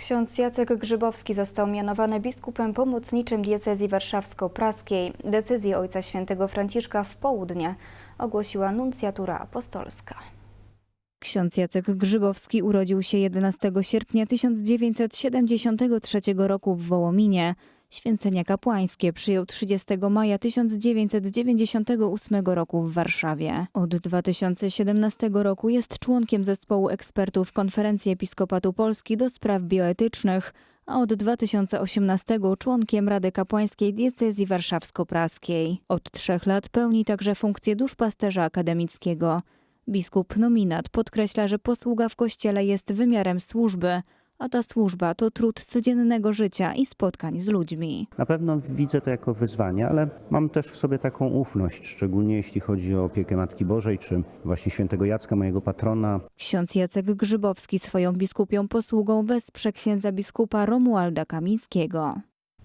Ksiądz Jacek Grzybowski został mianowany biskupem pomocniczym diecezji warszawsko-praskiej. Decyzję Ojca Świętego Franciszka w południe ogłosiła nuncjatura apostolska. Ksiądz Jacek Grzybowski urodził się 11 sierpnia 1973 roku w Wołominie. Święcenia kapłańskie przyjął 30 maja 1998 roku w Warszawie. Od 2017 roku jest członkiem zespołu ekspertów Konferencji Episkopatu Polski do spraw bioetycznych, a od 2018 członkiem Rady Kapłańskiej Diecezji Warszawsko-Praskiej. Od trzech lat pełni także funkcję duszpasterza akademickiego. Biskup nominat podkreśla, że posługa w kościele jest wymiarem służby, a ta służba to trud codziennego życia i spotkań z ludźmi. Na pewno widzę to jako wyzwanie, ale mam też w sobie taką ufność, szczególnie jeśli chodzi o opiekę Matki Bożej, czy właśnie świętego Jacka, mojego patrona. Ksiądz Jacek Grzybowski swoją biskupią posługą wesprze księdza biskupa Romualda Kamińskiego.